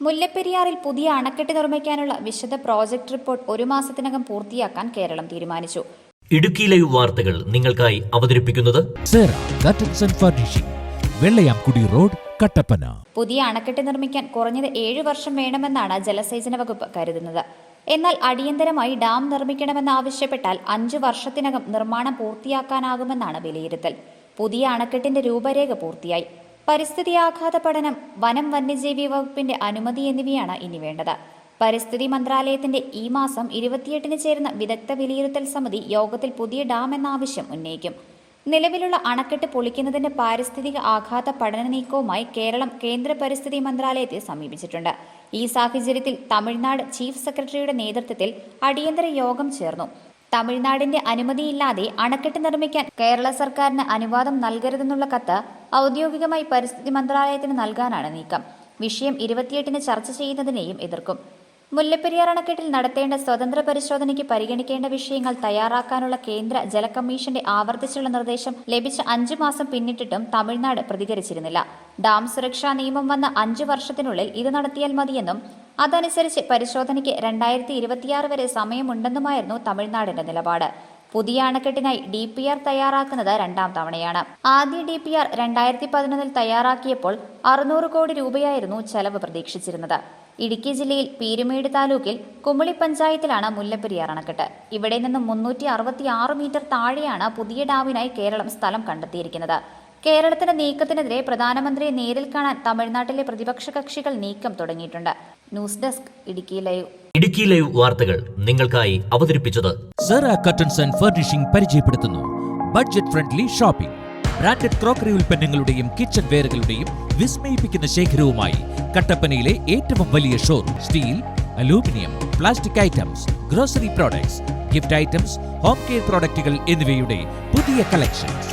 മുല്ലപ്പെരിയാറിൽ പുതിയ അണക്കെട്ട് നിർമ്മിക്കാനുള്ള വിശദ പ്രോജക്ട് റിപ്പോർട്ട് ഒരു മാസത്തിനകം പൂർത്തിയാക്കാൻ കേരളം തീരുമാനിച്ചു. ഇടുക്കി ലൈവ് വാർത്തകൾ നിങ്ങൾക്കായി അവതരിപ്പിക്കുന്നത് വെള്ളയാംകുടി റോഡ് കട്ടപ്പന പുതിയ അണക്കെട്ട് നിർമ്മിക്കാൻ കുറഞ്ഞത് ഏഴു വർഷം വേണമെന്നാണ് ജലസേചന വകുപ്പ് കരുതുന്നത്. എന്നാൽ അടിയന്തരമായി ഡാം നിർമ്മിക്കണമെന്നാവശ്യപ്പെട്ടാൽ അഞ്ചു വർഷത്തിനകം നിർമ്മാണം പൂർത്തിയാക്കാനാകുമെന്നാണ് വിലയിരുത്തൽ. പുതിയ അണക്കെട്ടിന്റെ രൂപരേഖ പൂർത്തിയായി. പരിസ്ഥിതി ആഘാത പഠനം വനം വന്യജീവി വകുപ്പിന്റെ അനുമതി എന്നിവയാണ് ഇനി വേണ്ടത്. പരിസ്ഥിതി മന്ത്രാലയത്തിന്റെ ഈ മാസം ഇരുപത്തിയെട്ടിന് ചേരുന്ന വിദഗ്ധ വിലയിരുത്തൽ സമിതി യോഗത്തിൽ പുതിയ ഡാം എന്ന ആവശ്യം ഉന്നയിക്കും. നിലവിലുള്ള അണക്കെട്ട് പൊളിക്കുന്നതിന്റെ പാരിസ്ഥിതിക ആഘാത പഠന നീക്കവുമായി കേരളം കേന്ദ്ര പരിസ്ഥിതി മന്ത്രാലയത്തെ സമീപിച്ചിട്ടുണ്ട്. ഈ സാഹചര്യത്തിൽ തമിഴ്നാട് ചീഫ് സെക്രട്ടറിയുടെ നേതൃത്വത്തിൽ അടിയന്തര യോഗം ചേർന്നു. തമിഴ്നാടിന്റെ അനുമതിയില്ലാതെ അണക്കെട്ട് നിർമ്മിക്കാൻ കേരള സർക്കാരിന് അനുവാദം നൽകരുതെന്നുള്ള കത്ത് ഔദ്യോഗികമായി പരിസ്ഥിതി മന്ത്രാലയത്തിന് നൽകാനാണ് നീക്കം. വിഷയം ഇരുപത്തിയെട്ടിന് ചർച്ച ചെയ്യുന്നതിനെയും എതിർക്കും. മുല്ലപ്പെരിയാർ അണക്കെട്ടിൽ നടത്തേണ്ട സ്വതന്ത്ര പരിശോധനയ്ക്ക് പരിഗണിക്കേണ്ട വിഷയങ്ങൾ തയ്യാറാക്കാനുള്ള കേന്ദ്ര ജലകമ്മീഷന്റെ ആവർത്തിച്ചുള്ള നിർദ്ദേശം ലഭിച്ച അഞ്ചു മാസം പിന്നിട്ടിട്ടും തമിഴ്നാട് പ്രതികരിച്ചിരുന്നില്ല. ഡാം സുരക്ഷാ നിയമം വന്ന അഞ്ചു വർഷത്തിനുള്ളിൽ ഇത് നടത്തിയാൽ മതിയെന്നും അതനുസരിച്ച് പരിശോധനയ്ക്ക് രണ്ടായിരത്തി ഇരുപത്തിയാറ് വരെ സമയമുണ്ടെന്നുമായിരുന്നു തമിഴ്നാടിന്റെ നിലപാട്. പുതിയ അണക്കെട്ടിനായി ഡി പി ആർ തയ്യാറാക്കുന്നത് രണ്ടാം തവണയാണ്. ആദ്യ ഡി പി ആർ രണ്ടായിരത്തി പതിനൊന്നിൽ തയ്യാറാക്കിയപ്പോൾ അറുന്നൂറ് കോടി രൂപയായിരുന്നു ചെലവ് പ്രതീക്ഷിച്ചിരുന്നത്. ഇടുക്കി ജില്ലയിൽ പീരുമേട് താലൂക്കിൽ കുമിളി പഞ്ചായത്തിലാണ് മുല്ലപ്പെരിയാർ അണക്കെട്ട്. ഇവിടെ നിന്നും മുന്നൂറ്റി അറുപത്തി ആറ് മീറ്റർ താഴെയാണ് പുതിയ ഡാമിനായി കേരളം സ്ഥലം കണ്ടെത്തിയിരിക്കുന്നത്. കേരളത്തിന്റെ നീക്കത്തിനെതിരെ പ്രധാനമന്ത്രിയെ നേരിൽ കാണാൻ തമിഴ്നാട്ടിലെ പ്രതിപക്ഷ കക്ഷികൾ നീക്കം തുടങ്ങിയിട്ടുണ്ട്. News desk Idukki live. Idukki live വാർത്തകൾ നിങ്ങൾക്കായി അവതരിപ്പിച്ചത് സെറ കർട്ടൻസ് ആൻഡ് ഫർണിഷിംഗ് പരിചയപ്പെടുത്തുന്നു. Budget friendly shopping. Branded crockery ഉൽപ്പന്നങ്ങളുടെയും കിച്ചൺ വെയറുകളുടെയും വിസ്മയിപ്പിക്കുന്ന ശേഖരവുമായി കട്ടപ്പനയിലെ ഏറ്റവും വലിയ showroom steel aluminium plastic items grocery products gift items home care പ്രോഡക്റ്റുകൾ എന്നിവയുടെ പുതിയ കളക്ഷൻസ്